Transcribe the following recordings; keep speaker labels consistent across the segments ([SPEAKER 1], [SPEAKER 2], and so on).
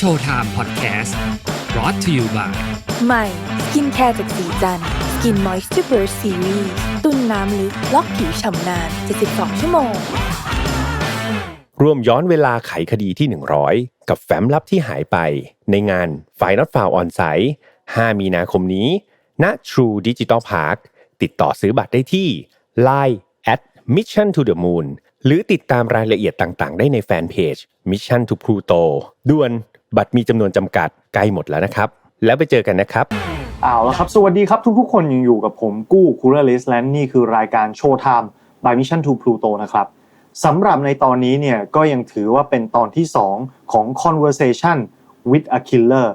[SPEAKER 1] โชว์ไทม์พอดแคสต์ brought to you by
[SPEAKER 2] ใหม่สกินแคร์จากสีจันสกินมอยส์ r ์เบ r ร์ซีรีส์ตุ้นน้ำลึกล็อกผิวฉ่ำนาน 72 ชั่วโมง
[SPEAKER 3] ร่วมย้อนเวลาไขคดีที่ 100 กับแฟ้มลับที่หายไป ในงาน f i n a l f i l e On Site 5 มีนาคมนี้ณ True Digital Park ติดต่อซื้อบัตรได้ที่ Line at Mission to the Moon หรือติดตามรายละเอียดต่างๆ ได้ในแฟนเพจ Mission to Pluto ด่วน บัตรมีจำนวนจำกัดใกล้หมดแล้วนะครับ แล้วไปเจอกันนะครับ
[SPEAKER 4] เอาละครับ สวัสดีครับทุกๆ คนยังอยู่กับผมกู้คูลเลสและนี่คือรายการโชว์ไทม์ by Mission to Pluto นะครับสำหรับในตอนนี้เนี่ยก็ยังถือว่าเป็นตอนที่ 2 ของ Conversation with a Killer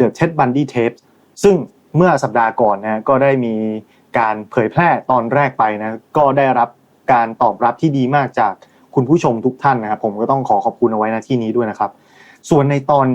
[SPEAKER 4] The Ted Bundy Tapes ซึ่งเมื่อสัปดาห์ก่อนนะก็ได้มีการเผยแพร่ตอนแรกไปนะก็ได้รับการตอบรับที่ดีมากจากคุณผู้ชมทุกท่านนะครับผมก็ต้องขอขอบคุณเอาไว้ณที่นี้ด้วยนะครับ ส่วนในตอน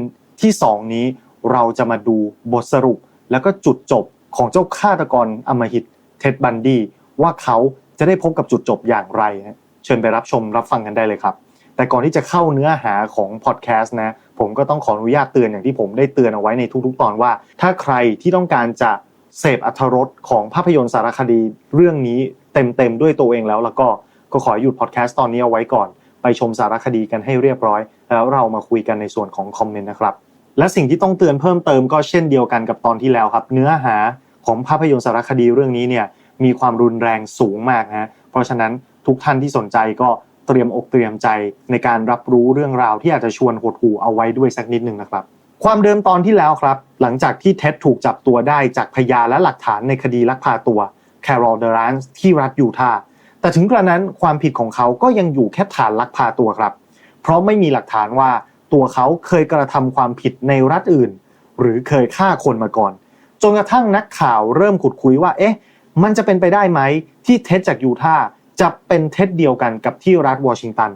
[SPEAKER 4] ที่ 2 นี้เราจะมาดูบทสรุป แล้วก็จุดจบของเจ้าฆาตกรอมหิตเท็ดบันดี้ว่าเขาจะได้พบกับจุดจบอย่างไรนะเชิญไปรับชมรับฟังกันได้เลยครับ แต่ก่อนที่จะเข้าเนื้อหาของพอดแคสต์นะผมก็ต้องขออนุญาตเตือนอย่างที่ผมได้เตือนเอาไว้ในทุกๆ ตอนว่า ถ้าใครที่ต้องการจะเสพอัธรสของภาพยนตร์สารคดีเรื่องนี้เต็มๆด้วยตัวเองแล้วแล้วก็ก็ขอหยุดพอดแคสต์ตอนนี้เอาไว้ก่อน ไปชมสารคดีกันให้เรียบร้อย แล้วเรามาคุยกันในส่วนของคอมเมนต์นะครับ และสิ่งที่ต้องเตือนเพิ่มเติมก็เช่นเดียวกันกับตอนที่แล้วครับ เนื้อหาของภาพยนตร์สารคดีเรื่องนี้เนี่ยมีความรุนแรงสูงมากนะเพราะฉะนั้นทุกท่านที่สนใจก็เตรียมอกเตรียมใจในการรับรู้เรื่องราวที่อาจจะชวนหดหู่เอาไว้ด้วยสักนิดหนึ่งนะครับ ความเดิมตอนที่แล้วครับ หลังจากที่เท็ดถูกจับตัวได้จากพยานและหลักฐานในคดีลักพาตัวแคโรลเดรานส์ที่รัฐยูทาห์แต่ถึงกระนั้นความผิดของเขาก็ยังอยู่แค่ฐานลักพาตัวครับ เพราะไม่มีหลักฐานว่าตัวเขาเคยกระทำความผิดในรัฐอื่น หรือเคยฆ่าคนมาก่อน จนกระทั่งนักข่าวเริ่มขุดคุยว่า เอ๊ะ มันจะเป็นไปได้ไหมที่เท็จจากยูทาห์จะเป็นเท็จเดียวกันกับที่รัฐวอชิงตัน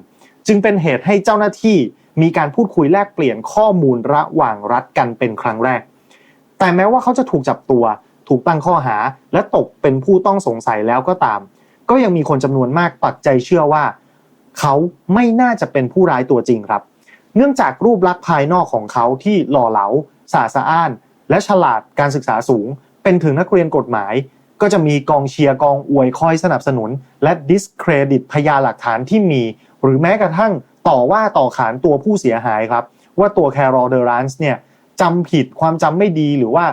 [SPEAKER 4] จึงเป็นเหตุให้เจ้าหน้าที่มีการพูดคุยแลกเปลี่ยนข้อมูลระหว่างรัฐกันเป็นครั้งแรก แต่แม้ว่าเขาจะถูกจับตัว ถูกตั้งข้อหา และตกเป็นผู้ต้องสงสัยแล้วก็ตาม ก็ยังมีคนจำนวนมากปักใจเชื่อว่า เขาไม่น่าจะเป็นผู้ร้ายตัวจริงครับ เนื่องจากรูปลักษณ์ภายนอกของเขาที่หล่อเหลาสาสะอ้าน และฉลาดการศึกษาสูง เป็นถึงนักเรียนกฎหมาย ก็จะมีกองเชียร์กองอวยคอยสนับสนุน และดิสเครดิตพยานหลักฐานที่มี หรือแม้กระทั่งต่อว่าต่อขานตัวผู้เสียหายครับ ว่าตัวแคโรเดอรันส์เนี่ยจำผิดความจำไม่ดีหรือว่า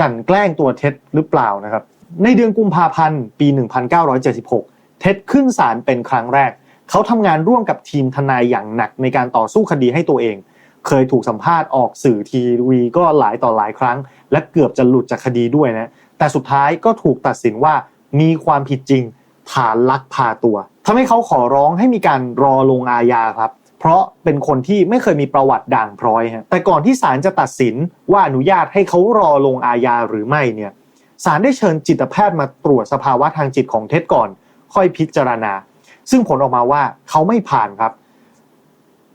[SPEAKER 4] กันแกล้งตัวเท็ดหรือเปล่านะครับ ในเดือนกุมภาพันธ์ปี 1976 เท็ดขึ้นศาลเป็นครั้งแรก เขาทำงานร่วมกับทีมทนายอย่างหนักในการต่อสู้คดีให้ตัวเอง เคยถูกสัมภาษณ์ออกสื่อทีวีก็หลายต่อหลายครั้ง และเกือบจะหลุดจากคดีด้วยนะ แต่สุดท้ายก็ถูกตัดสินว่ามีความผิดจริงฐานลักพาตัวทำให้เขาขอร้องให้มีการรอลงอาญาครับ เพราะเป็นคนที่ไม่เคยมีประวัติด่างพร้อยฮะ แต่ก่อนที่ศาลจะตัดสินว่าอนุญาตให้เขารอลงอาญาหรือไม่เนี่ย ศาลได้เชิญจิตแพทย์มาตรวจสภาวะทางจิตของเท็ดก่อน ค่อยพิจารณา ซึ่งผลออกมาว่าเขาไม่ผ่านครับ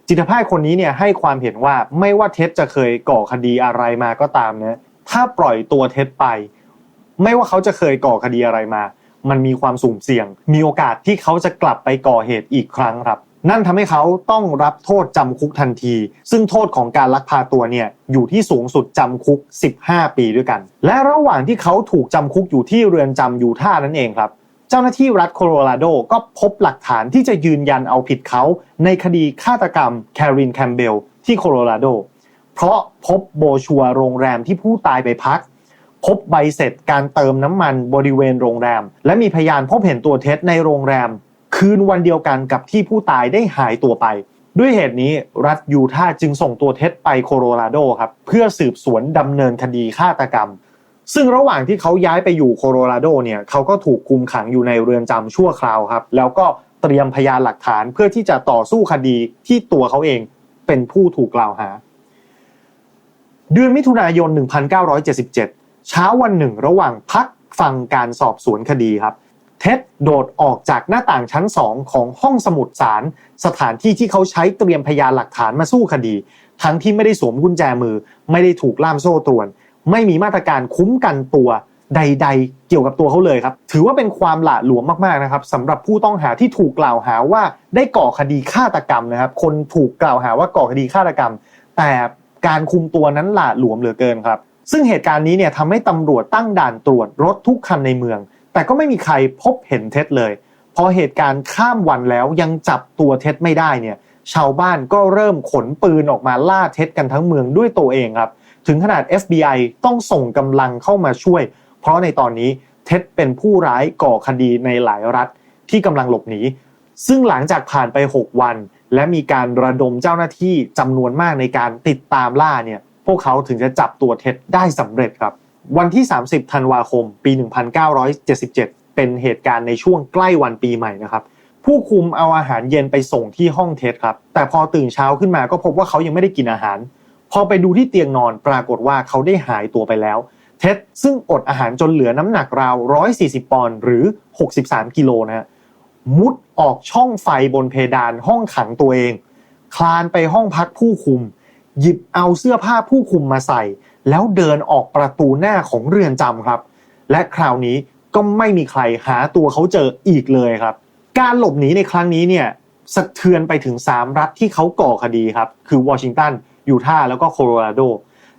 [SPEAKER 4] จิตแพทย์คนนี้เนี่ยให้ความเห็นว่าไม่ว่าเท็ดจะเคยก่อคดีอะไรมาก็ตามเนี่ยถ้าปล่อยตัวเท็ดไป ไม่ว่าเขาจะเคยก่อคดีอะไรมา มันมีความสุ่มเสี่ยง มีโอกาสที่เขาจะกลับไปก่อเหตุอีกครั้งครับ นั่นทำให้เขาต้องรับโทษจำคุกทันที ซึ่งโทษของการลักพาตัวเนี่ยอยู่ที่สูงสุดจำคุก 15 ปีด้วยกัน และระหว่างที่เขาถูกจำคุกอยู่ที่เรือนจำยูท่านั่นเองครับ เจ้าหน้าที่รัฐโคโลราโดก็พบหลักฐานที่จะยืนยันเอาผิดเขาในคดีฆาตกรรมแครินแคมเบลที่โคโลราโด เพราะพบโบชัวโรงแรมที่ผู้ตายไปพัก พบใบเสร็จการเติมน้ำมันบริเวณโรงแรม และมีพยานพบเห็นตัวเท็จในโรงแรม คืนวันเดียวกันกับที่ผู้ตายได้หายตัวไป ด้วยเหตุนี้รัฐยูทาห์จึงส่งตัวเท็จไปโคโลราโดครับเพื่อสืบสวนดำเนินคดีฆาตกรรม ซึ่งระหว่างที่เขาย้ายไปอยู่โคโลราโดเนี่ยเขาก็ถูกคุมขังอยู่ในเรือนจำชั่วคราวครับ แล้วก็เตรียมพยานหลักฐานเพื่อที่จะต่อสู้คดีที่ตัวเขาเองเป็นผู้ถูกกล่าวหา เดือนมิถุนายน 1977 เช้าวันหนึ่ง ระหว่างพักฟังการสอบสวนคดีครับเท็ดโดดออกจากหน้าต่างชั้นสองของห้องสมุดศาลสถานที่ที่เขาใช้เตรียมพยานหลักฐานมาสู้คดี ทั้งที่ไม่ได้สวมกุญแจมือ ไม่ได้ถูกล่ามโซ่ตรวน ไม่มีมาตรการคุ้มกันตัวใด ๆ เกี่ยวกับตัวเขาเลยครับ ถือว่าเป็นความหละหลวมมากๆนะครับสำหรับผู้ต้องหาที่ถูกกล่าวหาว่าได้ก่อคดีฆาตกรรมนะครับ คนถูกกล่าวหาว่าก่อคดีฆาตกรรม แต่การคุมตัวนั้นหละหลวมเหลือเกินครับ ซึ่งเหตุการณ์นี้เนี่ยทำให้ตำรวจตั้งด่านตรวจรถทุกคันในเมือง แต่ก็ไม่มีใครพบเห็นเท็จเลย พอเหตุการณ์ข้ามวันแล้วยังจับตัวเท็จไม่ได้เนี่ย ชาวบ้านก็เริ่มขนปืนออกมาล่าเท็จกันทั้งเมืองด้วยตัวเองครับ ถึงขนาด FBI ต้องส่งกำลังเข้ามาช่วย เพราะในตอนนี้เท็จเป็นผู้ร้ายก่อคดีในหลายรัฐที่กำลังหลบหนี ซึ่งหลังจากผ่านไป 6 วัน และมีการระดมเจ้าหน้าที่จำนวนมากในการติดตามล่าเนี่ย พวกเขาถึงจะจับตัวเท็จได้สำเร็จครับ วันที่ 30 ธันวาคม ปี 1977 เป็นเหตุการณ์ในช่วงใกล้วันปีใหม่นะครับผู้คุมเอาอาหารเย็นไปส่งที่ห้องเท็จครับ แต่พอตื่นเช้าขึ้นมาก็พบว่าเขายังไม่ได้กินอาหาร พอไปดูที่เตียงนอนปรากฏว่าเขาได้หายตัวไปแล้ว เท็ดซึ่งอดอาหารจนเหลือน้ำหนักราว 140 ปอนด์หรือ 63 กิโลนะฮะมุดออกช่องไฟบนเพดานห้องขังตัวเอง คลานไปห้องพักผู้คุม หยิบเอาเสื้อผ้าผู้คุมมาใส่ แล้วเดินออกประตูหน้าของเรือนจำครับ และคราวนี้ก็ไม่มีใครหาตัวเขาเจออีกเลยครับ การหลบหนีในครั้งนี้เนี่ยสะเทือนไปถึง 3 รัฐที่เขาก่อคดีครับ คือวอชิงตัน ยูทาห์แล้วก็โคโลราโด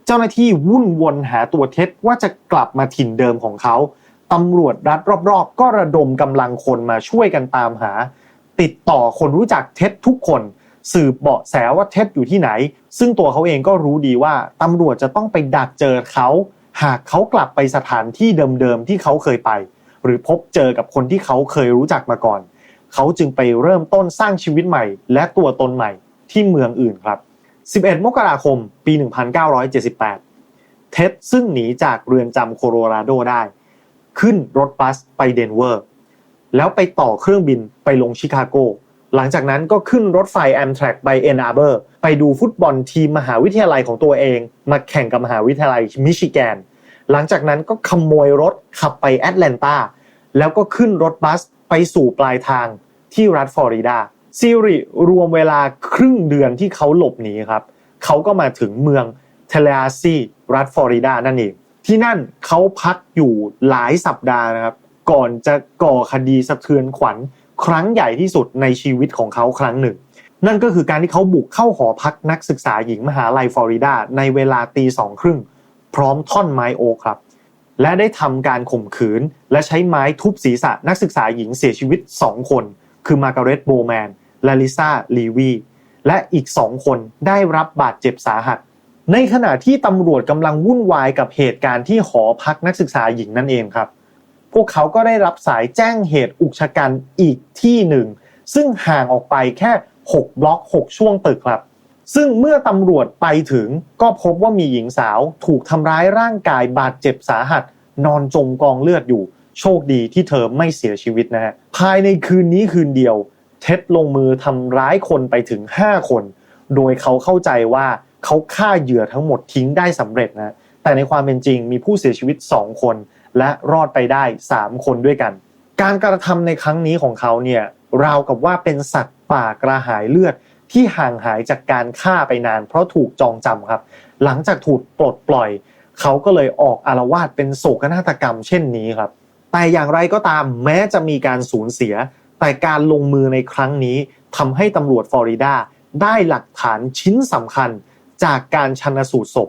[SPEAKER 4] เจ้าหน้าที่วุ่นวนหาตัวเท็จว่าจะกลับมาถิ่นเดิมของเขาตำรวจรัฐรอบๆ ก็ระดมกำลังคนมาช่วยกันตามหา ติดต่อคนรู้จักเท็จทุกคน สืบเบาะแสว่าเท็จอยู่ที่ไหน ซึ่งตัวเขาเองก็รู้ดีว่าตำรวจจะต้องไปดักเจอเขา หากเขากลับไปสถานที่เดิมๆที่เขาเคยไป หรือพบเจอกับคนที่เขาเคยรู้จักมาก่อน เขาจึงไปเริ่มต้นสร้างชีวิตใหม่ และตัวตนใหม่ที่เมืองอื่นครับ 11 มกราคม ปี 1978 เท็ดซึ่งหนีจากเรือนจำโคโลราโดได้ ขึ้นรถบัสไปเดนเวอร์ แล้วไปต่อเครื่องบินไปลงชิคาโก หลังจากนั้นก็ขึ้นรถไฟแอม t ทร k ไปเอ็นอาร์เบอร์ไปดูฟุตบอลทีมมหาวิทยาลัยของตัวเอง มาแข่งกับมหาวิทยาลัยมิชิแกน หลังจากนั้นก็ขโมยรถขับไปแอตแลนตาแล้วก็ขึ้นรถบัสไปสู่ปลายทางที่รัฐฟลอริดา ซีริรวมเวลาครึ่งเดือนที่เขาหลบหนีครับเขาก็มาถึงเมืองเทเลอาซีรัฐฟลอริดานั่นเองที่นั่นเขาพักอยู่หลายสัปดาห์นะครับ ก่อนจะก่อคดีสะเทือนขวัญครั้งใหญ่ที่สุดในชีวิตของเขาครั้งหนึ่ง นั่นก็คือการที่เขาบุกเข้าหอพักนักศึกษาหญิงมหาลัยฟลอริดาในเวลาตีสองครึ่งพร้อมท่อนไม้โอครับ และได้ทำการข่มขืน และใช้ไม้ทุบศีรษะนักศึกษาหญิงเสียชีวิต 2 คน คือมาร์กาเร็ตโบแมน ละลิซาลีวีและอีก2คนได้รับบาดเจ็บสาหัส ในขณะที่ตำรวจกำลังวุ่นวายกับเหตุการณ์ที่หอพักนักศึกษาหญิงนั่นเองครับ พวกเขาก็ได้รับสายแจ้งเหตุอุกชะกันอีกที่หนึ่ง ซึ่งห่างออกไปแค่ 6 บล็อก 6 ช่วงตึกครับ ซึ่งเมื่อตำรวจไปถึงก็พบว่ามีหญิงสาวถูกทำร้ายร่างกายบาดเจ็บสาหัส นอนจมกองเลือดอยู่ โชคดีที่เธอไม่เสียชีวิตนะฮะภายในคืนนี้คืนเดียว เท็ดลงมือทำร้ายคนไปถึง 5 คน โดยเขาเข้าใจว่าเขาฆ่าเหยื่อทั้งหมดทิ้งได้สำเร็จนะแต่ในความเป็นจริงมีผู้เสียชีวิต 2 คน และรอดไปได้ 3 คนด้วยกัน การกระทำในครั้งนี้ของเขาเนี่ยราวกับว่าเป็นสัตว์ป่ากระหายเลือดที่ห่างหายจากการฆ่าไปนาน เพราะถูกจองจำครับ หลังจากถูกปลดปล่อย เขาก็เลยออกอารวาสเป็นโศกนาฏกรรมเช่นนี้ครับ แต่อย่างไรก็ตามแม้จะมีการสูญเสีย แต่การลงมือในครั้งนี้ทำให้ตำรวจฟลอริดาได้หลักฐานชิ้นสำคัญจากการชันสูตรศพ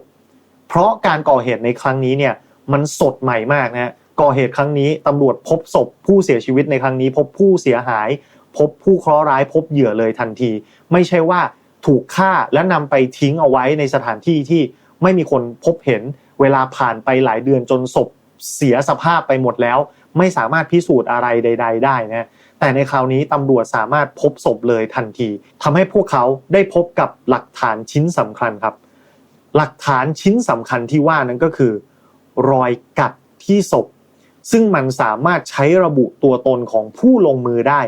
[SPEAKER 4] เพราะการก่อเหตุในครั้งนี้เนี่ยมันสดใหม่มากนะฮะก่อเหตุครั้งนี้ตำรวจพบศพผู้เสียชีวิตในครั้งนี้ พบผู้เสียหาย พบผู้เคราะห์ร้าย พบเหยื่อเลยทันที ไม่ใช่ว่าถูกฆ่าและนำไปทิ้งเอาไว้ในสถานที่ที่ไม่มีคนพบเห็นเวลาผ่านไปหลายเดือนจนศพเสียสภาพไปหมดแล้ว ไม่สามารถพิสูจน์อะไรใด ๆ ได้นะ แต่ในคราวนี้ตำรวจสามารถพบศพเลยทันทีทำให้พวกเขาได้พบกับหลักฐานชิ้นสำคัญครับ หลักฐานชิ้นสำคัญที่ว่านั้นก็คือ รอยกัดที่ศพ ซึ่งมันสามารถใช้ระบุตัวตนของผู้ลงมือได้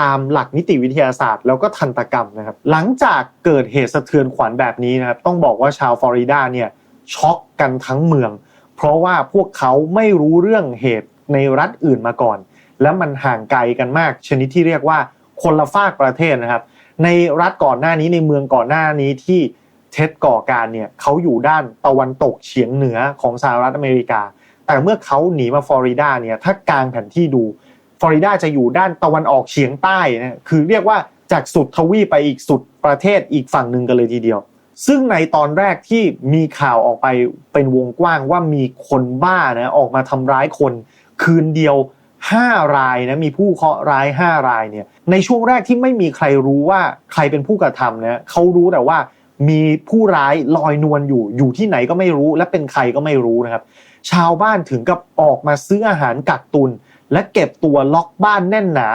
[SPEAKER 4] ตามหลักนิติวิทยาศาสตร์ แล้วก็ทันตกรรมนะครับ หลังจากเกิดเหตุสะเทือนขวัญแบบนี้นะครับ ต้องบอกว่าชาวฟลอริดาเนี่ยช็อกกันทั้งเมือง เพราะว่าพวกเขาไม่รู้เรื่องเหตุในรัฐอื่นมาก่อน และมันห่างไกลกันมาก ชนิดที่เรียกว่าคนละฝากประเทศนะครับ ในรัฐก่อนหน้านี้ในเมืองก่อนหน้านี้ที่เท็ดก่อการเนี่ยเขาอยู่ด้านตะวันตกเฉียงเหนือของสหรัฐอเมริกา แต่เมื่อเขาหนีมาฟลอริดาเนี่ยถ้ากางแผนที่ดูฟลอริดาจะอยู่ด้านตะวันออกเฉียงใต้นะคือเรียกว่าจากสุดทวีปไปอีกสุดประเทศอีกฝั่งหนึ่งกันเลยทีเดียว ซึ่งในตอนแรกที่มีข่าวออกไปเป็นวงกว้างว่ามีคนบ้านะออกมาทำร้ายคน คืนเดียว 5 รายนะมีผู้เคราะห์ร้าย 5 รายเนี่ยในช่วงแรกที่ไม่มีใครรู้ว่าใครเป็นผู้กระทำนะเขารู้แต่ว่ามีผู้ร้ายลอยนวลอยู่อยู่ที่ไหนก็ไม่รู้ และเป็นใครก็ไม่รู้นะครับ ชาวบ้านถึงกับออกมาซื้ออาหารกักตุน และเก็บตัวล็อกบ้านแน่นหนา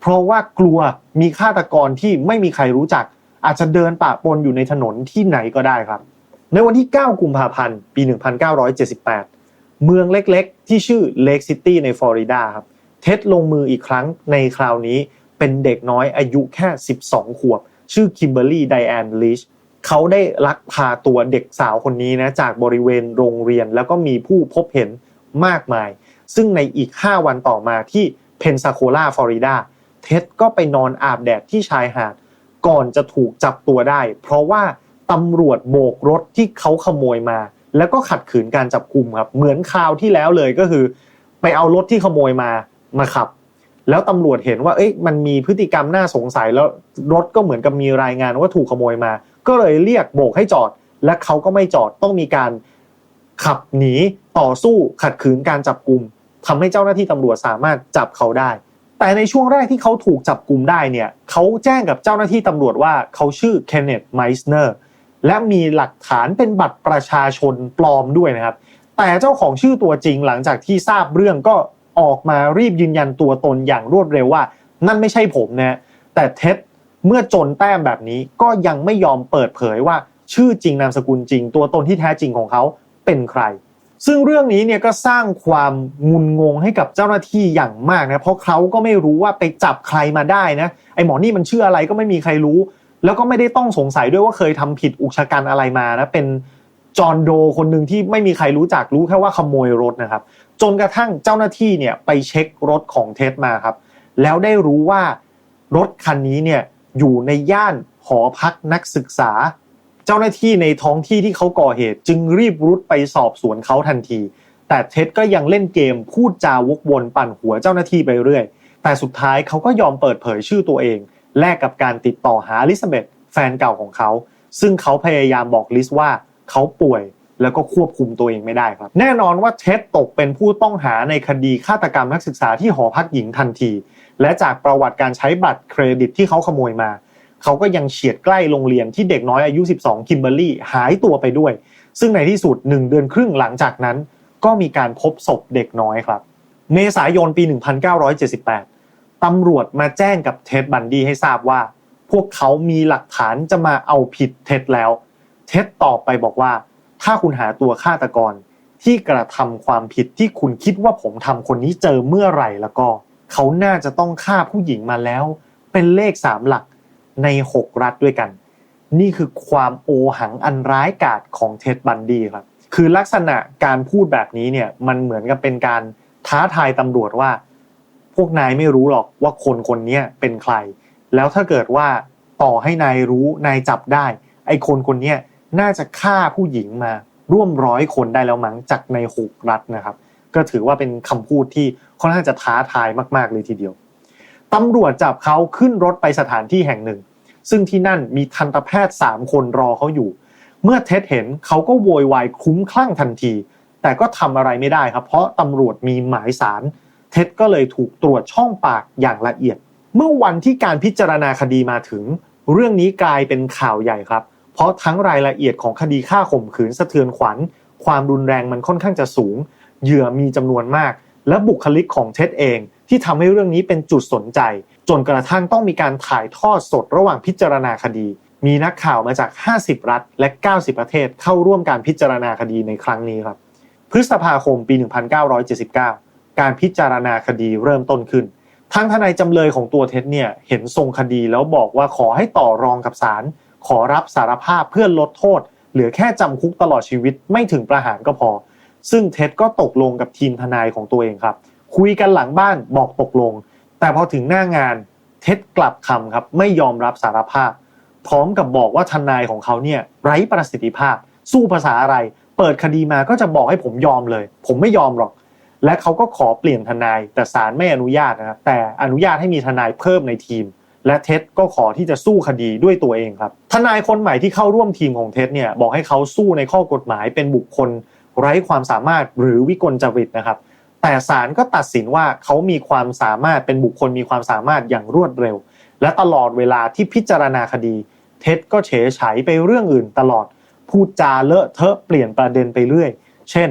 [SPEAKER 4] เพราะว่ากลัวมีฆาตกรที่ไม่มีใครรู้จัก อาจจะเดินปะปนอยู่ในถนนที่ไหนก็ได้ครับ ในวันที่ 9 กุมภาพันธ์ ปี 1978 เมืองเล็กๆ ที่ชื่อเลกซิตี้ในฟลอริดาครับ เท็ดลงมืออีกครั้งในคราวนี้เป็นเด็กน้อยอายุแค่ 12 ขวบ ชื่อคิมเบอร์รี่ไดแอนลิชเขาได้ลักพาตัวเด็กสาวคนนี้นะจากบริเวณโรงเรียนแล้วก็มีผู้พบเห็นมากมาย ซึ่งในอีก 5 วันต่อมาที่เพนซาโคลาฟลอริดาเท็ดก็ไปนอนอาบแดดที่ชายหาด ก่อนจะถูกจับตัวได้ เพราะว่าตำรวจโบกรถที่เขาขโมยมา แล้วก็ขัดขืนการจับกุมครับเหมือนคราวที่แล้วเลยก็คือ ไปเอารถที่ขโมยมา มาขับ แล้วตำรวจเห็นว่าเอ้ยมันมีพฤติกรรมน่าสงสัยแล้วรถก็เหมือนกับมีรายงานว่าถูกขโมยมา ก็เลยเรียกโบกให้จอด และเขาก็ไม่จอดต้องมีการขับหนีต่อสู้ขัดขืนการจับกลุ่มทำให้เจ้าหน้าที่ตำรวจสามารถจับเขาได้ แต่ในช่วงแรกที่เขาถูกจับกลุ่มได้เนี่ยเขาแจ้งกับเจ้าหน้าที่ตำรวจว่าเขาชื่อเคนเนตไมสเนอร์และมีหลักฐานเป็นบัตรประชาชนปลอมด้วยนะครับ แต่เจ้าของชื่อตัวจริงหลังจากที่ทราบเรื่องก็ ออกมารีบยืนยันตัวตนอย่างรวดเร็วว่า นั่นไม่ใช่ผมนะแต่เท็ดเมื่อจนแต้มแบบนี้ก็ยังไม่ยอมเปิดเผยว่าชื่อจริงนามสกุลจริง ตัวตนที่แท้จริงของเขาเป็นใคร ซึ่งเรื่องนี้เนี่ยก็สร้างความงุนงงให้กับเจ้าหน้าที่อย่างมากนะเพราะเขาก็ไม่รู้ว่าไปจับใครมาได้นะไอหมอนี่มันชื่ออะไรก็ไม่มีใครรู้ แล้วก็ไม่ได้ต้องสงสัยด้วยว่าเคยทำผิดอุกชะกันอะไรมานะเป็น จอห์นโดคนหนึ่งที่ไม่มีใครรู้จักรู้แค่ว่าขโมยรถนะครับ จนกระทั่งเจ้าหน้าที่เนี่ยไปเช็ครถของเท็ดมาครับ แล้วได้รู้ว่ารถคันนี้เนี่ยอยู่ในย่านหอพักนักศึกษา เจ้าหน้าที่ในท้องที่ที่เขาก่อเหตุ จึงรีบรุดไปสอบสวนเขาทันที แต่เท็ดก็ยังเล่นเกมพูดจาวกวนปั่นหัวเจ้าหน้าที่ไปเรื่อย แต่สุดท้ายเขาก็ยอมเปิดเผยชื่อตัวเอง แลกกับการติดต่อหาลิซาเบธแฟนเก่าของเขา ซึ่งเขาพยายามบอกลิซว่า เขาป่วยแล้วก็ควบคุมตัวเองไม่ได้ครับ แน่นอนว่าเท็ดตกเป็นผู้ต้องหาในคดีฆาตกรรมนักศึกษาที่หอพักหญิงทันที และจากประวัติการใช้บัตรเครดิตที่เขาขโมยมา เขาก็ยังเฉียดใกล้โรงเรียนที่เด็กน้อยอายุ 12 คิมเบอร์รี่หายตัวไปด้วย ซึ่งในที่สุด 1 เดือนครึ่งหลังจากนั้น ก็มีการพบศพเด็กน้อยครับ เมษายนปี 1978ตำรวจมาแจ้งกับเท็ดบันดี้ให้ทราบว่า พวกเขามีหลักฐานจะมาเอาผิดเท็ดแล้ว เท็ดตอบไปบอกว่า ถ้าคุณหาตัวฆาตกรที่กระทำความผิดที่คุณคิดว่าผมทำคนนี้เจอเมื่อไหร่แล้วก็ เขาน่าจะต้องฆ่าผู้หญิงมาแล้ว เป็นเลขสามหลักใน6รัฐด้วยกัน นี่คือความโอหังอันร้ายกาจของเท็ดบันดี้ครับ คือลักษณะการพูดแบบนี้เนี่ยมันเหมือนกับเป็นการท้าทายตำรวจว่า พวกนายไม่รู้หรอกว่าคนคนนี้เป็นใคร แล้วถ้าเกิดว่าต่อให้นายรู้นายจับได้ ไอ้คนคนนี้ น่าจะฆ่าผู้หญิงมาร่วมร้อยคนได้แล้วมั้งจากในหกรัฐนะครับ ก็ถือว่าเป็นคำพูดที่ค่อนข้างจะท้าทายมากๆเลยทีเดียวตำรวจจับเขาขึ้นรถไปสถานที่แห่งหนึ่ง ซึ่งที่นั่นมีทันตแพทย์ 3 คนรอเขาอยู่ เมื่อเท็ดเห็นเขาก็โวยวายคุ้มคลั่งทันที แต่ก็ทำอะไรไม่ได้ครับ เพราะตำรวจมีหมายสาร เท็ดก็เลยถูกตรวจช่องปากอย่างละเอียด เมื่อวันที่การพิจารณาคดีมาถึง เรื่องนี้กลายเป็นข่าวใหญ่ครับ เพราะทั้งรายละเอียดของคดีฆ่าข่มขืนสะเทือนขวัญ ความรุนแรงมันค่อนข้างจะสูง เหยื่อมีจำนวนมาก และบุคลิกของเท็ดเอง ที่ทำให้เรื่องนี้เป็นจุดสนใจ จนกระทั่งต้องมีการถ่ายทอดสดระหว่างพิจารณาคดี มีนักข่าวมาจาก 50 รัฐ และ 90 ประเทศเข้าร่วมการพิจารณาคดีในครั้งนี้ครับ พฤษภาคมปี 1979 การพิจารณาคดีเริ่มต้นขึ้นทางทนายจำเลยของตัวเท็ดเนี่ยเห็นทรงคดีแล้วบอกว่าขอให้ต่อรองกับศาล ขอรับสารภาพเพื่อลดโทษ เหลือแค่จำคุกตลอดชีวิตไม่ถึงประหารก็พอ ซึ่งเท็ดก็ตกลงกับทีมทนายของตัวเองครับ คุยกันหลังบ้านบอกตกลง แต่พอถึงหน้างานเท็ดกลับคำครับไม่ยอมรับสารภาพ พร้อมกับบอกว่าทนายของเขาเนี่ยไร้ประสิทธิภาพ สู้ภาษาอะไร เปิดคดีมาก็จะบอกให้ผมยอมเลย ผมไม่ยอมหรอก และเขาก็ขอเปลี่ยนทนาย แต่ศาลไม่อนุญาตนะครับแต่อนุญาตให้มีทนายเพิ่มในทีม และเท็ดก็ขอที่จะสู้คดีด้วยตัวเองครับ ทนายคนใหม่ที่เข้าร่วมทีมของเท็ดเนี่ยบอกให้เขาสู้ในข้อกฎหมายเป็นบุคคลไร้ความสามารถหรือวิกลจริตนะครับ แต่ศาลก็ตัดสินว่าเขามีความสามารถเป็นบุคคลมีความสามารถอย่างรวดเร็ว และตลอดเวลาที่พิจารณาคดี เท็ดก็เฉยฉายไปเรื่องอื่นตลอด พูดจาเลอะเทอะเปลี่ยนประเด็นไปเรื่อย เช่น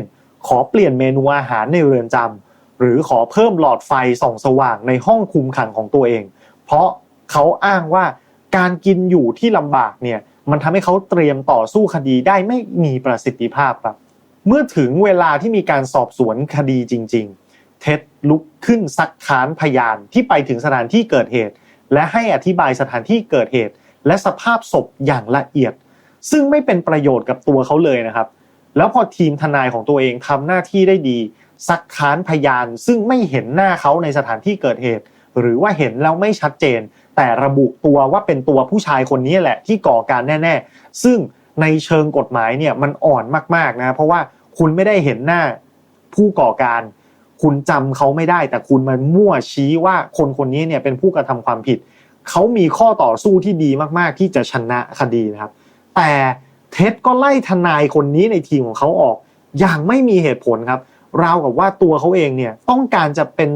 [SPEAKER 4] ขอเปลี่ยนเมนูอาหารในเรือนจำหรือขอเพิ่มหลอดไฟส่องสว่างในห้องคุมขังของตัวเอง เพราะ เขาอ้างว่าการกินอยู่ที่ลำบากเนี่ยมันทำให้เขาเตรียมต่อสู้คดีได้ไม่มีประสิทธิภาพครับ เมื่อถึงเวลาที่มีการสอบสวนคดีจริง ๆ เท็ดลุกขึ้นซักค้านพยานที่ไปถึงสถานที่เกิดเหตุ และให้อธิบายสถานที่เกิดเหตุ และสภาพศพอย่างละเอียด ซึ่งไม่เป็นประโยชน์กับตัวเขาเลยนะครับ แล้วพอทีมทนายของตัวเองทำหน้าที่ได้ดี ซักค้านพยานซึ่งไม่เห็นหน้าเขาในสถานที่เกิดเหตุ หรือว่าเห็นแล้วไม่ชัดเจน แต่ระบุตัวว่าเป็นตัวผู้ชายคนนี้แหละที่ก่อการแน่ ๆ ซึ่งในเชิงกฎหมายเนี่ยมันอ่อนมากๆนะเพราะว่าคุณไม่ได้เห็นหน้าผู้ก่อการ คุณจำเขาไม่ได้ แต่คุณมามั่วชี้ว่าคนคนนี้เนี่ยเป็นผู้กระทำความผิด เขามีข้อต่อสู้ที่ดีมากๆ ที่จะชนะคดีนะครับ แต่เท็ดก็ไล่ทนายคนนี้ในทีมของเขาออก อย่างไม่มีเหตุผลครับราวกับว่าตัวเขาเองเนี่ยต้องการจะเป็น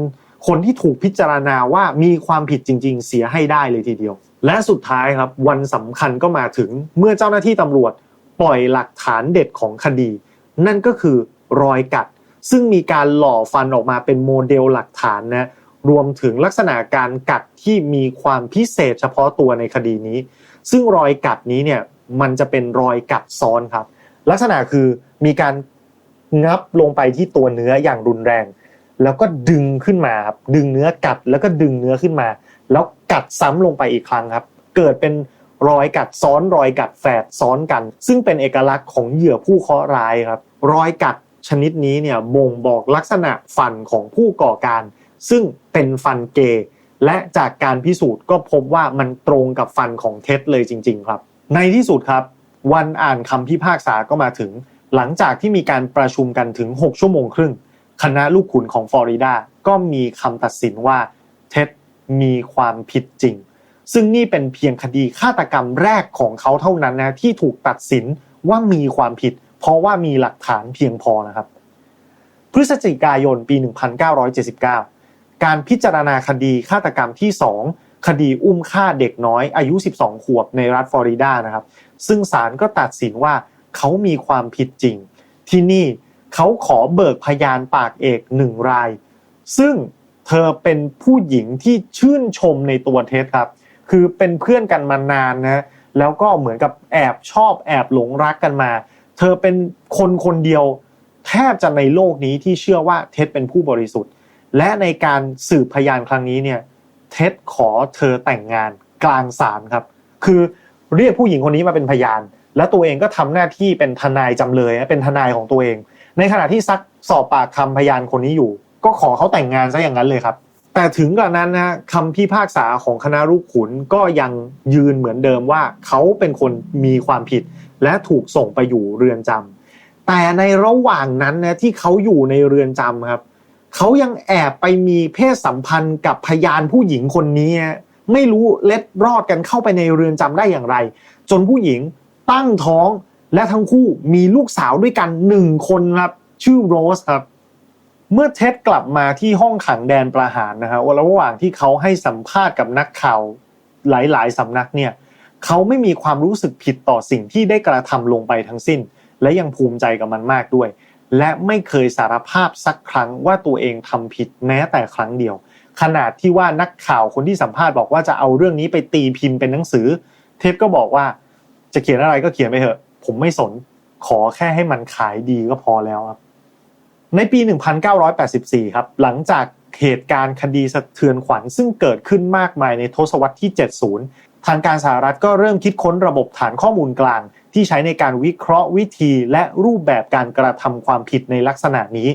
[SPEAKER 4] คนที่ถูกพิจารณาว่ามีความผิดจริง ๆ เสียให้ได้เลยทีเดียว และสุดท้ายครับวันสำคัญก็มาถึงเมื่อเจ้าหน้าที่ตำรวจปล่อยหลักฐานเด็ดของคดี นั่นก็คือรอยกัด ซึ่งมีการหล่อฟันออกมาเป็นโมเดลหลักฐานนะรวมถึงลักษณะการกัดที่มีความพิเศษเฉพาะตัวในคดีนี้ ซึ่งรอยกัดนี้เนี่ยมันจะเป็นรอยกัดซ้อนครับ ลักษณะคือมีการงับลงไปที่ตัวเนื้ออย่างรุนแรง แล้วก็ดึงขึ้นมาครับดึงเนื้อกัดแล้วก็ดึงเนื้อขึ้นมา แล้วกัดซ้ำลงไปอีกครั้งครับ เกิดเป็นรอยกัดซ้อนรอยกัดแฝดซ้อนกัน ซึ่งเป็นเอกลักษณ์ของเหยื่อผู้เคราะห์ร้ายครับรอยกัดชนิดนี้เนี่ยบ่งบอกลักษณะฟันของผู้ก่อการ ซึ่งเป็นฟันเกย์และจากการพิสูจน์ก็พบว่ามันตรงกับฟันของเท็ดเลยจริง ๆ ครับ ในที่สุดครับ วันอ่านคำพิพากษาก็มาถึง หลังจากที่มีการประชุมกันถึง 6 ชั่วโมงครึ่ง คณะลูกขุนของฟลอริดาก็มีคำตัดสินว่าเท็ดมีความผิดจริง ซึ่งนี่เป็นเพียงคดีฆาตกรรมแรกของเขาเท่านั้นนะที่ถูกตัดสินว่ามีความผิด เพราะว่ามีหลักฐานเพียงพอนะครับ พฤศจิกายนปี 1979 การพิจารณาคดีฆาตกรรมที่ 2 คดีอุ้มฆ่าเด็กน้อยอายุ 12 ขวบในรัฐฟลอริดานะครับ ซึ่งศาลก็ตัดสินว่าเขามีความผิดจริง ที่นี่ เขาขอเบิกพยานปากเอกหนึ่งราย ซึ่งเธอเป็นผู้หญิงที่ชื่นชมในตัวเท็ดครับ คือเป็นเพื่อนกันมานานนะแล้วก็เหมือนกับแอบชอบแอบหลงรักกันมา เธอเป็นคนคนเดียวแทบจะในโลกนี้ที่เชื่อว่าเท็ดเป็นผู้บริสุทธิ์ และในการสืบพยานครั้งนี้เนี่ยเท็ดขอเธอแต่งงานกลางศาลครับ คือเรียกผู้หญิงคนนี้มาเป็นพยาน แล้วตัวเองก็ทำหน้าที่เป็นทนายจำเลยนะเป็นทนายของตัวเอง ในขณะที่ซักสอบปากคำพยานคนนี้อยู่ ก็ขอเขาแต่งงานซะอย่างนั้นเลยครับ แต่ถึงกระนั้นนะคำพิพากษาของคณะลูกขุนก็ยังยืนเหมือนเดิมว่าเขาเป็นคนมีความผิด และถูกส่งไปอยู่เรือนจำแต่ในระหว่างนั้นนะที่เขาอยู่ในเรือนจำครับเขายังแอบไปมีเพศสัมพันธ์กับพยานผู้หญิงคนนี้ ไม่รู้เล็ดรอดกันเข้าไปในเรือนจำได้อย่างไร จนผู้หญิงตั้งท้อง และทั้งคู่มีลูกสาวด้วยกันหนึ่งคนครับชื่อโรสครับ เมื่อเท็ดกลับมาที่ห้องขังแดนประหารนะครับว่าระหว่างที่เขาให้สัมภาษณ์กับนักข่าวหลาย ๆสำนักเนี่ยเขาไม่มีความรู้สึกผิดต่อสิ่งที่ได้กระทำลงไปทั้งสิ้น และยังภูมิใจกับมันมากด้วย และไม่เคยสารภาพสักครั้งว่าตัวเองทำผิดแม้แต่ครั้งเดียว ขนาดที่ว่านักข่าวคนที่สัมภาษณ์บอกว่าจะเอาเรื่องนี้ไปตีพิมพ์เป็นหนังสือ เท็ดก็บอกว่าจะเขียนอะไรก็เขียนไปเถอะ ผมไม่สน ขอแค่ให้มันขายดีก็พอแล้วครับ ในปี 1984 ครับ หลังจากเหตุการณ์คดีสะเทือนขวัญซึ่งเกิดขึ้นมากมายในทศวรรษที่ 70 ทางการสหรัฐก็เริ่มคิดค้นระบบฐานข้อมูลกลาง ที่ใช้ในการวิเคราะห์วิธีและรูปแบบการกระทำความผิดในลักษณะนี้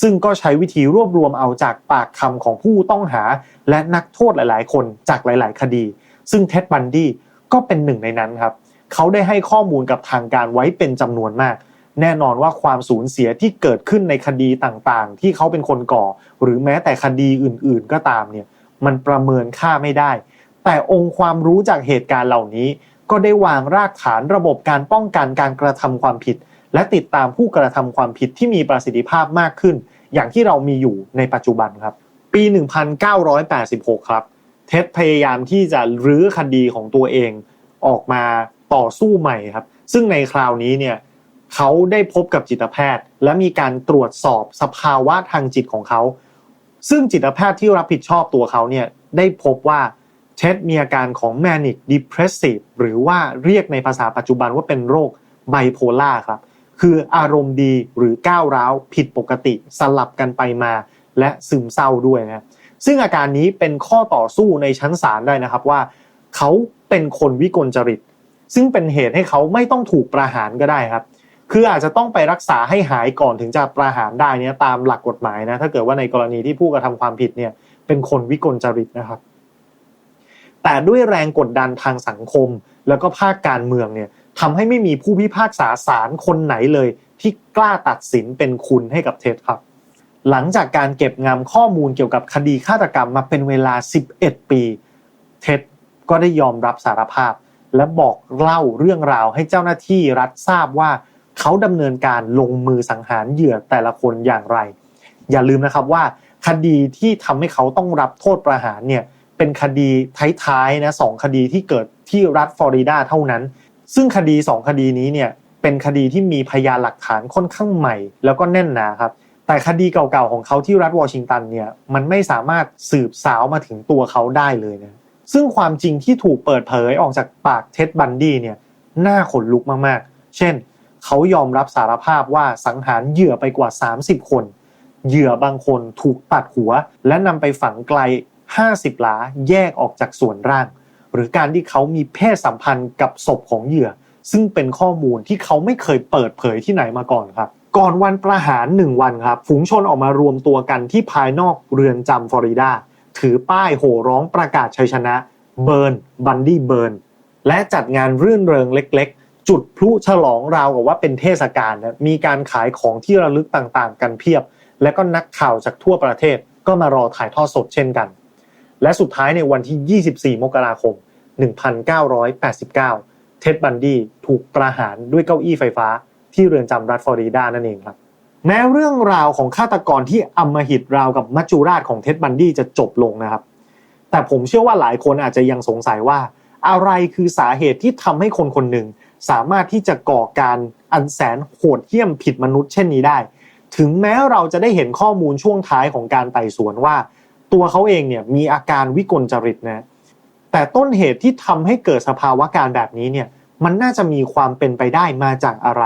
[SPEAKER 4] ซึ่งก็ใช้วิธีรวบรวมเอาจากปากคำของผู้ต้องหา และนักโทษหลาย ๆ คนจากหลาย ๆ คดี ซึ่งเท็ดบันดี้ก็เป็นหนึ่งในนั้นครับ เขาได้ให้ข้อมูลกับทางการไว้เป็นจำนวนมาก แน่นอนว่าความสูญเสียที่เกิดขึ้นในคดีต่างๆ ที่เขาเป็นคนก่อ หรือแม้แต่คดีอื่นๆก็ตามเนี่ยมันประเมินค่าไม่ได้ แต่องค์ความรู้จากเหตุการณ์เหล่านี้ ก็ได้วางรากฐานระบบการป้องกันการกระทำความผิด และติดตามผู้กระทำความผิดที่มีประสิทธิภาพมากขึ้น อย่างที่เรามีอยู่ในปัจจุบันครับ ปี 1986 ครับ เท็ดพยายามที่จะรื้อคดีของตัวเองออกมา ต่อสู้ใหม่ครับ ซึ่งในคราวนี้เนี่ยเขาได้พบกับจิตแพทย์ และมีการตรวจสอบสภาวะทางจิตของเขา ซึ่งจิตแพทย์ที่รับผิดชอบตัวเขาเนี่ยได้พบว่าเท็ดมีอาการของ manic depressive หรือว่าเรียกในภาษาปัจจุบันว่าเป็นโรคไบโพล่าครับ คืออารมณ์ดีหรือก้าวร้าวผิดปกติสลับกันไปมา และซึมเศร้าด้วยนะซึ่งอาการนี้เป็นข้อต่อสู้ในชั้นศาลได้นะครับว่า เขาเป็นคนวิกลจริต ซึ่งเป็นเหตุให้เขาไม่ต้องถูกประหารก็ได้ครับ คืออาจจะต้องไปรักษาให้หายก่อนถึงจะประหารได้เนี่ยตามหลักกฎหมายนะถ้าเกิดว่าในกรณีที่ผู้กระทำความผิดเนี่ยเป็นคนวิกลจริตนะครับ แต่ด้วยแรงกดดันทางสังคม แล้วก็ภาคการเมืองเนี่ยทำให้ไม่มีผู้พิพากษาศาลคนไหนเลย ที่กล้าตัดสินเป็นคุณให้กับเท็ดครับ หลังจากการเก็บงำข้อมูลเกี่ยวกับคดีฆาตกรรมมาเป็นเวลา 11 ปี เท็ดก็ได้ยอมรับสารภาพ และบอกเล่าเรื่องราวให้เจ้าหน้าที่รัฐทราบว่าเขาดำเนินการลงมือสังหารเหยื่อแต่ละคนอย่างไร อย่าลืมนะครับว่า คดีที่ทำให้เขาต้องรับโทษประหารเนี่ยเป็นคดีท้ายๆนะสองคดีที่เกิดที่รัฐฟลอริดาเท่านั้น ซึ่งคดีสองคดีนี้เนี่ยเป็นคดีที่มีพยานหลักฐานค่อนข้างใหม่ แล้วก็แน่นหนาครับแต่คดีเก่าๆของเขาที่รัฐวอชิงตันเนี่ยมันไม่สามารถสืบสาวมาถึงตัวเขาได้เลยนะ ซึ่งความจริงที่ถูกเปิดเผยออกจากปากเท็ดบันดี้เนี่ยน่าขนลุกมากๆ เช่น เขายอมรับสารภาพว่าสังหารเหยื่อไปกว่า 30 คน เหยื่อบางคนถูกตัดหัว และนำไปฝังไกล 50หลาแยกออกจากส่วนร่าง หรือการที่เขามีเพศสัมพันธ์กับศพของเหยื่อ ซึ่งเป็นข้อมูลที่เขาไม่เคยเปิดเผยที่ไหนมาก่อนครับ ก่อนวันประหารหนึ่งวันครับ ฝูงชนออกมารวมตัวกันที่ภายนอกเรือนจำฟลอริดา ถือป้ายโห่ร้องประกาศชัยชนะเบิร์นบันดี้เบิร์นและจัดงานรื่นเริงเล็ก ๆ จุดพลุฉลองราวกับว่าเป็นเทศกาลนะมีการขายของที่ระลึกต่างๆ กันเพียบ และก็นักข่าวจากทั่วประเทศก็มารอถ่ายทอดสดเช่นกัน และสุดท้ายในวันที่ 24 มกราคม 1989 เท็ดบันดี้ถูกประหารด้วยเก้าอี้ไฟฟ้าที่เรือนจำรัฐฟลอริดานั่นเองครับ แม้เรื่องราวของฆาตกรที่อำมหิตราวกับมัจจุราชของเท็ดบันดี้จะจบลงนะครับ แต่ผมเชื่อว่าหลายคนอาจจะยังสงสัยว่า อะไรคือสาเหตุที่ทำให้คนคนหนึ่ง สามารถที่จะก่อการอันแสนโหดเหี้ยมผิดมนุษย์เช่นนี้ได้ ถึงแม้เราจะได้เห็นข้อมูลช่วงท้ายของการไต่สวนว่า ตัวเขาเองเนี่ยมีอาการวิกลจริตนะแต่ต้นเหตุที่ทำให้เกิดสภาวะการแบบนี้เนี่ยมันน่าจะมีความเป็นไปได้มาจากอะไร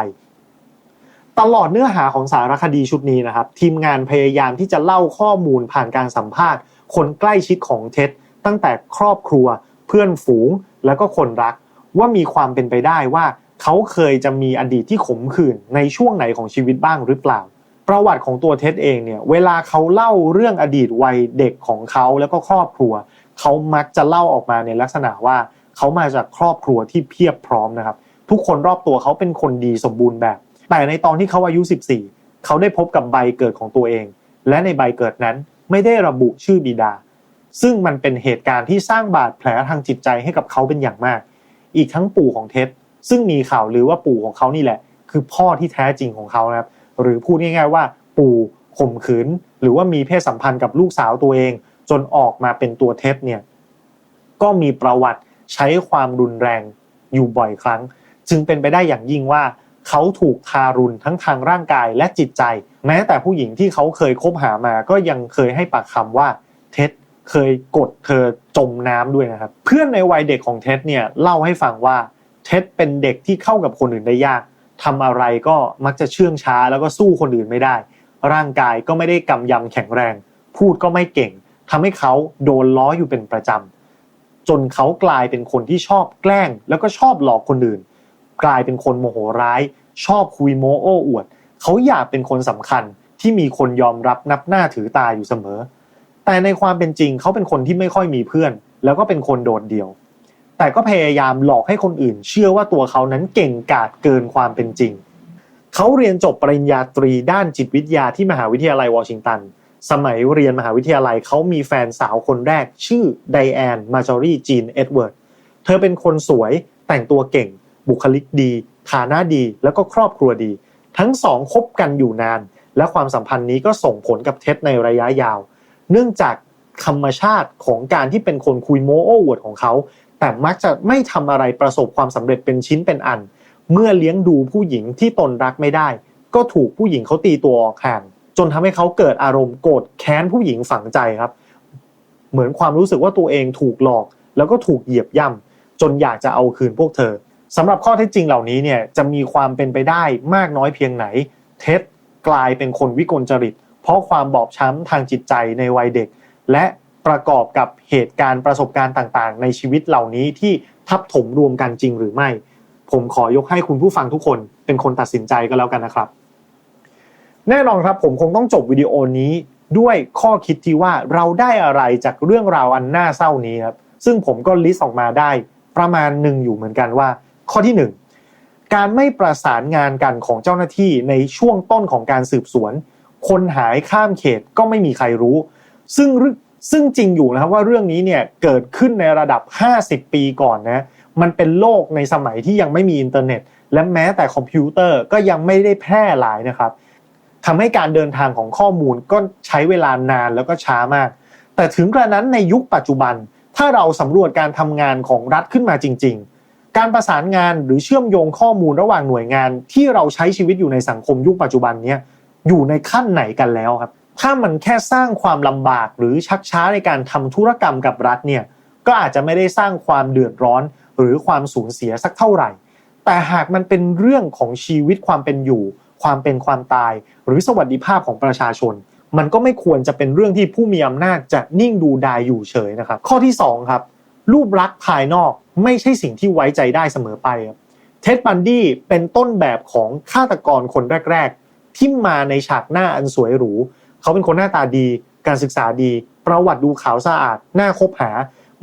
[SPEAKER 4] ตลอดเนื้อหาของสารคดีชุดนี้นะครับ ทีมงานพยายามที่จะเล่าข้อมูลผ่านการสัมภาษณ์ คนใกล้ชิดของเท็ดตั้งแต่ครอบครัว เพื่อนฝูงแล้วก็คนรัก ว่ามีความเป็นไปได้ว่า เขาเคยจะมีอดีตที่ขมขื่นในช่วงไหนของชีวิตบ้างหรือเปล่า ประวัติของตัวเท็ดเองเนี่ยเวลาเขาเล่าเรื่องอดีตวัยเด็กของเขาแล้วก็ครอบครัว เขามักจะเล่าออกมาในลักษณะว่า เขามาจากครอบครัวที่เพียบพร้อมนะครับทุกคนรอบตัวเขาเป็นคนดีสมบูรณ์แบบ แต่ในตอนที่เขาอายุ 14 เขาได้พบกับใบเกิดของตัวเอง และในใบเกิดนั้นไม่ได้ระบุชื่อบิดา ซึ่งมันเป็นเหตุการณ์ที่สร้างบาดแผลทางจิตใจให้กับเขาเป็นอย่างมาก อีกทั้งปู่ของเท็ดซึ่งมีข่าวลือว่าปู่ของเขานี่แหละ คือพ่อที่แท้จริงของเขานะครับหรือพูดง่ายๆว่าปู่ข่มขืน หรือว่ามีเพศสัมพันธ์กับลูกสาวตัวเอง จนออกมาเป็นตัวเท็ดเนี่ยก็มีประวัติใช้ความรุนแรงอยู่บ่อยครั้ง จึงเป็นไปได้อย่างยิ่งว่า เขาถูกทารุณทั้งทางร่างกายและจิตใจ แม้แต่ผู้หญิงที่เขาเคยคบหามาก็ยังเคยให้ปากคำว่าเท็ดเคยกดเธอจมน้ำด้วยนะครับ เพื่อนในวัยเด็กของเท็ดเนี่ยเล่าให้ฟังว่าเท็ดเป็นเด็กที่เข้ากับคนอื่นได้ยากทำอะไรก็มักจะเชื่องช้าแล้วก็สู้คนอื่นไม่ได้ ร่างกายก็ไม่ได้กำยำแข็งแรง พูดก็ไม่เก่งทำให้เขาโดนล้ออยู่เป็นประจำจนเขากลายเป็นคนที่ชอบแกล้ง แล้วก็ชอบหลอกคนอื่น กลายเป็นคนโมโหร้าย ชอบคุยโม้โอ้อวด เขาอยากเป็นคนสำคัญที่มีคนยอมรับนับหน้าถือตาอยู่เสมอ แต่ในความเป็นจริงเขาเป็นคนที่ไม่ค่อยมีเพื่อน แล้วก็เป็นคนโดดเดี่ยว แต่ก็พยายามหลอกให้คนอื่น เชื่อว่าตัวเขานั้นเก่งกาจเกินความเป็นจริง เขาเรียนจบปริญญาตรีด้านจิตวิทยาที่มหาวิทยาลัยวอชิงตัน สมัยเรียนมหาวิทยาลัยเขามีแฟนสาวคนแรก ชื่อไดแอน มาจอรีจีน เอ็ดเวิร์ด เธอเป็นคนสวยแต่งตัวเก่ง บุคลิกดีฐานะดี แล้วก็ครอบครัวดี ทั้งสองคบกันอยู่นาน และความสัมพันธ์นี้ก็ส่งผลกับเท็ดในระยะยาว เนื่องจากธรรมชาติของการที่เป็นคนคุยโมโอ้อวดของเขา แต่มักจะไม่ทำอะไรประสบความสำเร็จเป็นชิ้นเป็นอัน เมื่อเลี้ยงดูผู้หญิงที่ตนรักไม่ได้ ก็ถูกผู้หญิงเขาตีตัวออกห่างจนทำให้เขาเกิดอารมณ์โกรธแค้นผู้หญิงฝังใจครับ เหมือนความรู้สึกว่าตัวเองถูกหลอก แล้วก็ถูกเหยียบย่ำจนอยากจะเอาคืนพวกเธอ สำหรับข้อเท็จจริงเหล่านี้เนี่ยจะมีความเป็นไปได้มากน้อยเพียงไหน เท็ดกลายเป็นคนวิกลจริต เพราะความบอบช้ำทางจิตใจในวัยเด็ก และประกอบกับเหตุการณ์ประสบการณ์ต่างๆ ในชีวิตเหล่านี้ที่ทับถมรวมกันจริงหรือไม่ ผมขอยกให้คุณผู้ฟังทุกคนเป็นคนตัดสินใจก็แล้วกันนะครับ แน่นอนครับผมคงต้องจบวิดีโอนี้ด้วยข้อคิดที่ว่าเราได้อะไรจากเรื่องราวอันน่าเศร้านี้ครับซึ่งผมก็ลิสต์ออกมาได้ประมาณหนึ่งอยู่เหมือนกันว่า ข้อที่หนึ่งการไม่ประสานงานกันของเจ้าหน้าที่ในช่วงต้นของการสืบสวน คนหายข้ามเขตก็ไม่มีใครรู้ ซึ่งซึ่งจริงอยู่นะครับว่าเรื่องนี้เนี่ยเกิดขึ้นในระดับ 50 ปีก่อนนะมันเป็นโลกในสมัยที่ยังไม่มีอินเทอร์เน็ต และแม้แต่คอมพิวเตอร์ก็ยังไม่ได้แพร่หลายนะครับทำให้การเดินทางของข้อมูลก็ใช้เวลานานแล้วก็ช้ามาก แต่ถึงกระนั้นในยุคปัจจุบัน ถ้าเราสำรวจการทำงานของรัฐขึ้นมาจริง ๆ การประสานงานหรือเชื่อมโยงข้อมูลระหว่างหน่วยงาน ที่เราใช้ชีวิตอยู่ในสังคมยุคปัจจุบันนี้อยู่ในขั้นไหนกันแล้วครับ ถ้ามันแค่สร้างความลำบากหรือชักช้าในการทำธุรกรรมกับรัฐเนี่ยก็อาจจะไม่ได้สร้างความเดือดร้อน หรือความสูญเสียสักเท่าไหร่ แต่หากมันเป็นเรื่องของชีวิตความเป็นอยู่ ความเป็นความตาย หรือสวัสดิภาพของประชาชน มันก็ไม่ควรจะเป็นเรื่องที่ผู้มีอำนาจจะนิ่งดูดายอยู่เฉยนะครับ ข้อที่2ครับ รูปลักษณ์ภายนอกไม่ใช่สิ่งที่ไว้ใจได้เสมอไปครับเท็ดบันดี้เป็นต้นแบบของฆาตกรคนแรก ๆ ที่มาในฉากหน้าอันสวยหรู เขาเป็นคนหน้าตาดี การศึกษาดี ประวัติดูขาวสะอาดหน่าคบหา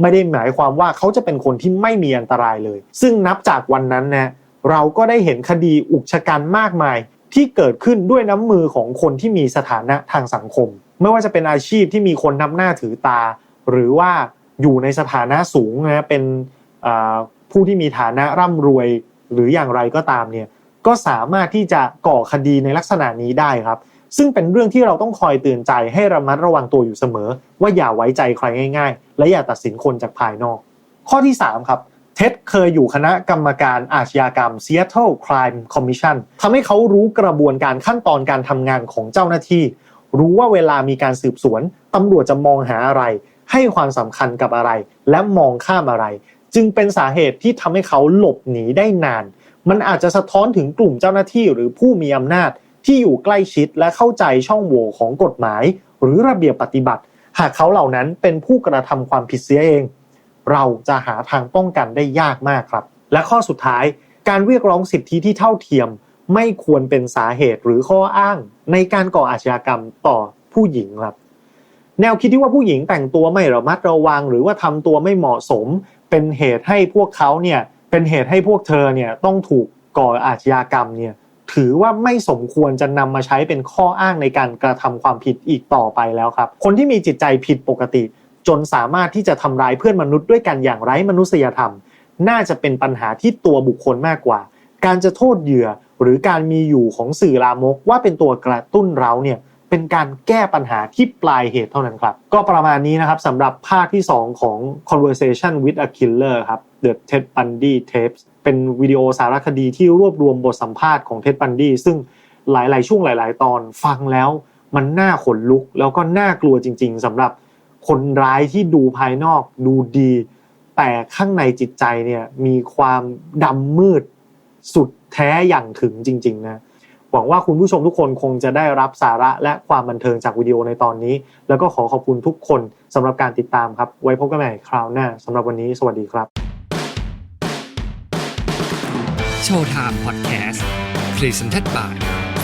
[SPEAKER 4] ไม่ได้หมายความว่าเขาจะเป็นคนที่ไม่มีอันตรายเลย ซึ่งนับจากวันนั้นนะเราก็ได้เห็นคดีอุกชะกันมากมาย ที่เกิดขึ้นด้วยน้ำมือของคนที่มีสถานะทางสังคม ไม่ว่าจะเป็นอาชีพที่มีคนนับหน้าถือตา หรือว่า อยู่ในสถานะสูงนะเป็นผู้ที่มีฐานะร่ำรวยหรืออย่างไรก็ตามเนี่ยก็สามารถที่จะก่อคดีในลักษณะนี้ได้ครับ ซึ่งเป็นเรื่องที่เราต้องคอยเตือนใจให้ระมัดระวังตัวอยู่เสมอ ว่าอย่าไว้ใจใครง่าย ๆ และอย่าตัดสินคนจากภายนอก ข้อที่ 3 ครับเท็ดเคยอยู่คณะกรรมการอาชญากรรม Seattle Crime Commission ทำให้เขารู้กระบวนการขั้นตอนการทำงานของเจ้าหน้าที่ รู้ว่าเวลามีการสืบสวนตำรวจจะมองหาอะไร ให้ความสำคัญกับอะไร และมองข้ามอะไร จึงเป็นสาเหตุที่ทำให้เขาหลบหนีได้นาน มันอาจจะสะท้อนถึงกลุ่มเจ้าหน้าที่หรือผู้มีอำนาจ ที่อยู่ใกล้ชิดและเข้าใจช่องโหว่ของกฎหมาย หรือระเบียบปฏิบัติ หากเขาเหล่านั้นเป็นผู้กระทำความผิดเสียเอง เราจะหาทางป้องกันได้ยากมากครับ และข้อสุดท้าย การเรียกร้องสิทธิที่เท่าเทียม ไม่ควรเป็นสาเหตุหรือข้ออ้าง ในการก่ออาชญากรรมต่อผู้หญิงครับ แนวคิดที่ว่าผู้หญิงแต่งตัวไม่ระมัดระวัง หรือว่าทำตัวไม่เหมาะสม เป็นเหตุให้พวกเขาเนี่ยเป็นเหตุให้พวกเธอเนี่ยต้องถูกก่ออาชญากรรมเนี่ยถือว่าไม่สมควรจะนำมาใช้เป็นข้ออ้างในการกระทำความผิดอีกต่อไปแล้วครับ คนที่มีจิตใจผิดปกติ จนสามารถที่จะทำร้ายเพื่อนมนุษย์ด้วยกันอย่างไร้มนุษยธรรม น่าจะเป็นปัญหาที่ตัวบุคคลมากกว่า การจะโทษเหยื่อ หรือการมีอยู่ของสื่อลามกว่าเป็นตัวกระตุ้นเราเนี่ย เป็นการแก้ปัญหาที่ปลายเหตุเท่านั้นครับ ก็ประมาณนี้นะครับสำหรับภาคที่ 2 ของ Conversation with a Killer ครับ The Ted Bundy Tapes เป็นวิดีโอสารคดีที่รวบรวมบทสัมภาษณ์ของเท็ดบันดี้ซึ่งหลาย ๆ ช่วงหลาย ๆ ตอนฟังแล้วมันน่าขนลุกแล้วก็น่ากลัวจริง ๆสำหรับคนร้ายที่ดูภายนอกดูดี แต่ข้างในจิตใจเนี่ยมีความดำมืดสุดแท้อย่างถึงจริง ๆ นะ หวังว่าคุณผู้ชมทุกคนคงจะได้รับสาระและความบันเทิงจากวิดีโอในตอนนี้ แล้วก็ขอขอบคุณทุกคนสำหรับการติดตามครับ ไว้พบกันใหม่คราวหน้าสำหรับวันนี้ สวัสดีครับ
[SPEAKER 1] โชว์ไทม์พอดแคสต์ Presented by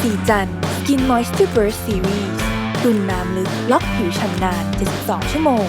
[SPEAKER 2] สีจัน Skin Moisture Burst Series ตุ่นน้ำลึกล็อกผิวชำนาน72 ชั่วโมง